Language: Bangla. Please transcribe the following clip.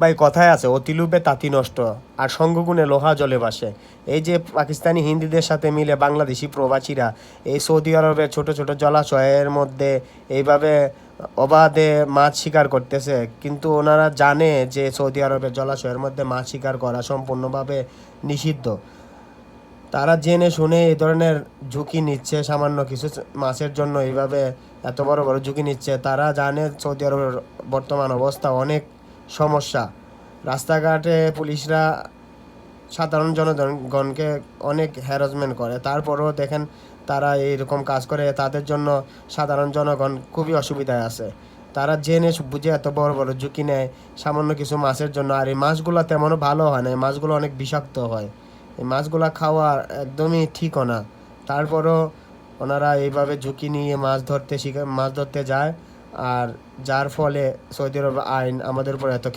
ভাই, কথায় আছে অতি লোভে তাঁতি নষ্ট, আর সঙ্গগুণে লোহা জলে বাসে এই যে পাকিস্তানি হিন্দিদের সাথে মিলে বাংলাদেশি প্রবাসীরা, এই সৌদি আরবের ছোট ছোট জলাশয়ের মধ্যে এইভাবে অবাধে মাছ শিকার করতেছে, কিন্তু ওনারা জানে যে সৌদি আরবের জলাশয়ের মধ্যে মাছ শিকার করা সম্পূর্ণভাবে নিষিদ্ধ। তারা জেনে শুনে এই ধরনের ঝুঁকি নিচ্ছে, সামান্য কিছু মাছের জন্য এইভাবে এত বড় বড় ঝুঁকি নিচ্ছে। তারা জানে সৌদি আরবের বর্তমান অবস্থা অনেক সমস্যা। রাস্তাঘাটে পুলিশরা সাধারণ জনগণকে অনেক হ্যারাসমেন্ট করে। তারপরেও দেখেন তারা এইরকম কাজ করে, তাদের জন্য সাধারণ জনগণ খুবই অসুবিধায় আছে। তারা জেনে বুঝে এত বড় বড় ঝুঁকি নেয়। সামান্য কিছু মাছের জন্য। আর এই মাছগুলো তেমনও ভালো হয় না। এই মাছগুলো অনেক বিষাক্ত হয়। এই মাছগুলো খাওয়া একদমই ঠিকও না। তারপরও ওনারা এইভাবে ঝুঁকি নিয়ে মাছ ধরতে শিখে, মাছ ধরতে যায়। আর যার ফলে সৌদি আরব আইন আমাদের উপর এত